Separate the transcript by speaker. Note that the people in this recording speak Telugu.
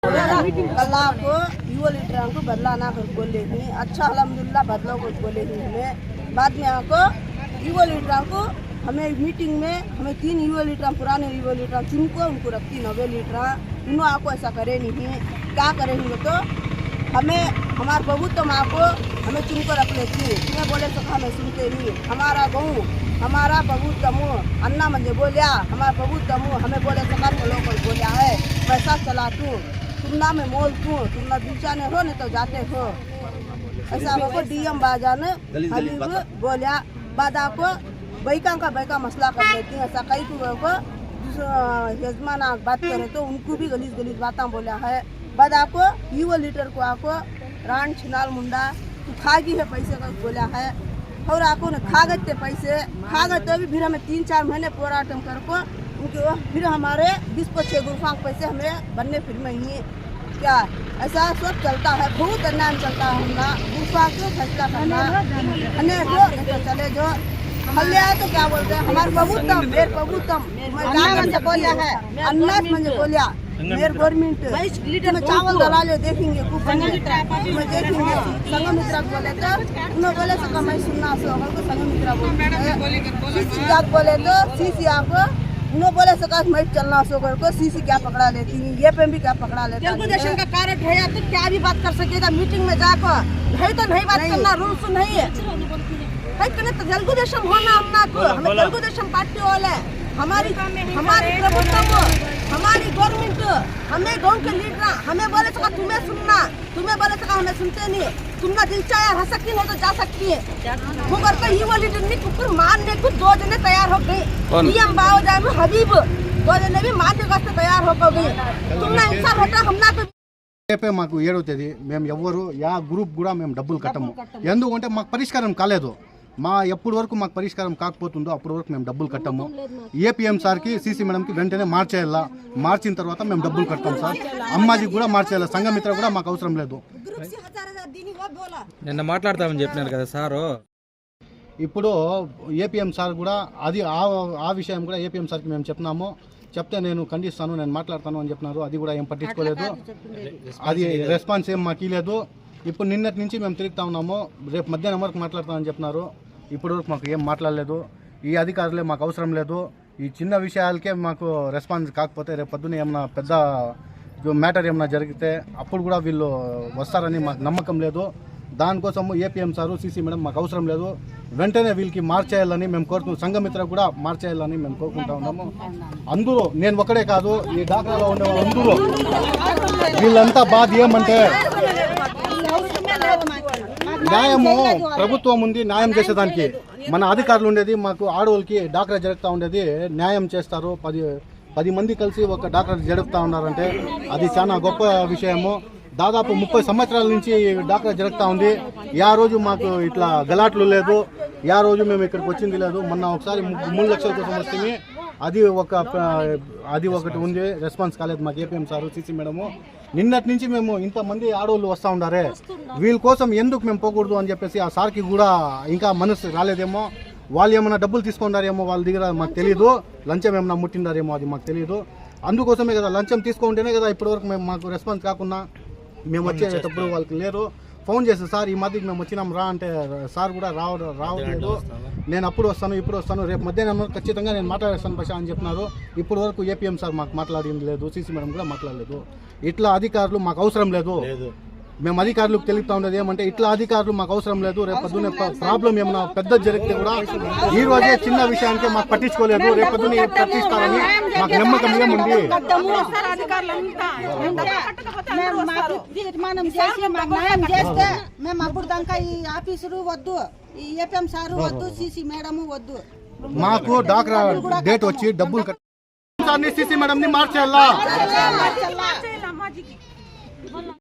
Speaker 1: बदला को युवा लीडर को अच्छा बदलाव को हमें। बाद में आपको युवा लीडर को हमें मीटिंग में हमें तीन युवा लीडर पुराने युवा लीडर तीन को उनको रखती नवे लीडर इन आपको ऐसा करे नहीं क्या करेंगे तो हमें हमारे प्रभुत्व माँ को हमें चुनकर रख लेती तुम्हें बोले तो हमें सुनते नहीं। हमारा गाँव हमारा प्रभुत्व मुँह अन्ना मंजे बोलिया हमारा प्रभुत्व मुँह हमें बोले सरकार के लोग बोलिया है। पैसा चला तू तुम ना में मोल तू तुम ना दिलचाने हो नहीं तो जाते हो। ऐसा हमको डीएम ने हबीब बोलिया बादा को बैका का बैका मसला कर लेती है। ऐसा कई को यजमान बात करे तो उनको भी गलीज गलीज बातें बोला है। बादा को युवा लीडर को आको रान छिनाल मुंडा, तू खागी है पैसे का बोला है। और आको ने खा गए थे पैसे खा गए तो भी फिर हमें तीन चार महीने पोराटम कर को, उनके वो फिर हमारे बीस पच्चीस के पैसे हमें बनने फिर में ही। क्या ऐसा सब चलता है, बहुत अन्याय चलता है हमारा गुफा को फैसला करना। अन्य जो तो चले जो। हल्ले आए तो क्या बोलते हैं? हमारे प्रभुत्तम, मेरे प्रभुत्तम, मैं जाकर से बोलिया है। अन्नास मंजे बोलिया मेरे गवर्नमेंट में चावल दला ले देखेंगे में देखेंगे. संगम मित्रा को बोले तो उन्होंने बोले सका मैं सुनना सो हम को संगम मित्रा बोलते सीसी जात बोले तो सीसी आपको उन्होंने बोले सका मैं चलना सो कर को सीसी क्या पकड़ा लेती है ये पे भी क्या पकड़ा लेता है
Speaker 2: का कार्ड है तो क्या भी बात कर सकेगा मीटिंग में जाकर नहीं तो नहीं बात करना रूल्स नहीं. है नहीं करने तो तेलुगुदेशम होना हम ना को हमें तेलुगुदेशम पार्टी वाले हमारी हमारी प्रभुत्व हमारी गवर्नमेंट हमें गांव के लीडर हमें बोले सका तुम्हें सुनना तुम्हें बोले सका हमें सुनते नहीं तुम ना दिल चाहे हंस सकती नहीं तो जा सकती है मगर तो युवा लीडर ने कुकुर मारने को दो जने तैयार हो गए पीएम बाबू जाए में हबीब दो जने भी मारने वास्ते तैयार हो गए तुमने हिंसा होता हम ना तो
Speaker 3: రేపే మాకు ఏడవ తేదీ మేము ఎవ్వరు యా గ్రూప్ కూడా మేము డబ్బులు కట్టము ఎందుకంటే మాకు పరిష్కారం కాలేదు మా ఎప్పటి వరకు మాకు పరిష్కారం కాకపోతుందో అప్పటి వరకు మేము డబ్బులు కట్టము. ఏపీఎం సార్కి సీసీ మేడంకి వెంటనే మార్చేయాలా? మార్చిన తర్వాత మేము డబ్బులు కట్టాం సార్. అమ్మాజీకి కూడా మార్చేయాలా? సంఘమిత్ర కూడా మాకు అవసరం లేదు.
Speaker 4: నిన్న మాట్లాడతామని చెప్పినారు కదా సారు.
Speaker 3: ఇప్పుడు ఏపీఎం సార్ కూడా అది ఆ విషయం కూడా ఏపీఎం సార్కి మేము చెప్పినాము చెప్తే నేను ఖండిస్తాను నేను మాట్లాడతాను అని చెప్పినారు. అది కూడా ఏం పట్టించుకోలేదు. అది రెస్పాన్స్ ఏం మాకు ఇప్పుడు నిన్నటి నుంచి మేము తిరుగుతా ఉన్నాము. రేపు మధ్యాహ్నం వరకు మాట్లాడతామని చెప్పినారు. ఇప్పటివరకు మాకు ఏం మాట్లాడలేదు. ఈ అధికారులే మాకు అవసరం లేదు. ఈ చిన్న విషయాలకే మాకు రెస్పాన్స్ కాకపోతే రేపు పొద్దున్న ఏమైనా పెద్ద మ్యాటర్ ఏమైనా జరిగితే అప్పుడు కూడా వీళ్ళు వస్తారని మాకు నమ్మకం లేదు. దానికోసము ఏపీఎం సారు సీసీ మేడం మాకు అవసరం లేదు. వెంటనే వీళ్ళకి మార్చేయాలని మేము కోరుతున్నాం. సంఘమిత్ర కూడా మార్చేయాలని మేము కోరుకుంటా ఉన్నాము. అందరూ నేను ఒకడే కాదు ఈ డాక్టర్లో ఉండే అందరూ వీళ్ళంతా బాధ ఏమంటే న్యాయము ప్రభుత్వం ఉంది న్యాయం చేసేదానికి. మన అధికారులు ఉండేది మాకు ఆడవాళ్ళకి డాక్టర్ జరుగుతూ ఉండేది న్యాయం చేస్తారు. పది పది మంది కలిసి ఒక డాక్టర్ జరుపుతా ఉన్నారంటే అది చాలా గొప్ప విషయము. దాదాపు ముప్పై సంవత్సరాల నుంచి డాక్టర్ జరుగుతూ ఉంది. యా రోజు మాకు ఇట్లా గలాట్లు లేదు. యా రోజు మేము ఇక్కడికి వచ్చింది లేదు. మొన్న ఒకసారి మూడు లక్షల కోసం వస్తే అది ఒక అది ఒకటి ఉంది. రెస్పాన్స్ కాలేదు మాకు ఏపీఎం సార్ సీసీ మేడము. నిన్నటి నుంచి మేము ఇంతమంది ఆడవాళ్ళు వస్తూ ఉండారే. వీళ్ళ కోసం ఎందుకు మేము పోకూడదు అని చెప్పేసి ఆ సార్కి కూడా ఇంకా మనసు రాలేదేమో. వాళ్ళు ఏమైనా డబ్బులు తీసుకుంటారేమో వాళ్ళ దగ్గర మాకు తెలియదు లంచం ఏమైనా ముట్టిండారేమో అది మాకు తెలియదు అందుకోసమే కదా లంచం తీసుకుంటేనే కదా ఇప్పటివరకు మేము మాకు రెస్పాన్స్ కాకుండా మేము వచ్చేటప్పుడు వాళ్ళకి లేరు. ఫోన్ చేసి సార్ ఈ మధ్యకి మేము వచ్చినాం రా అంటే సార్ కూడా రావ రావట్లేదు. నేను అప్పుడు వస్తాను ఇప్పుడు వస్తాను రేపు మధ్యాహ్నం ఖచ్చితంగా నేను మాట్లాడేస్తాను బషా అని చెప్పినారు. ఇప్పుడు వరకు ఏపీఎం సార్ మాకు మాట్లాడింది లేదు సీసీ మేడం కూడా మాట్లాడలేదు. ఇట్లా అధికారులు మాకు అవసరం లేదు. మేము అధికారులకు తెలుపుతా ఉండేది ఏమంటే ఇట్లా అధికారులు మాకు అవసరం లేదు రేపు పొద్దున్నే ప్రాబ్లం ఏమైనా పెద్ద జరిగితే కూడా ఈ రోజే చిన్న విషయానికి మాకు పట్టించుకోలేదు రేపు పొద్దున్న పట్టిస్తారని మాకు నమ్మకం ఏముంది?
Speaker 2: మేము మాకు తీర్మానం చేసి మాకు న్యాయం చేస్తే మేము అప్పుడు దాకా ఈ ఆఫీసరు వద్దు ఈ ఏపీఎం సారు వద్దు సీసీ మేడం వద్దు.
Speaker 3: మాకు డాక్రా డేట్ వచ్చి డబ్బులు కట్ సీసీ మేడం ని మార్చేయాలా?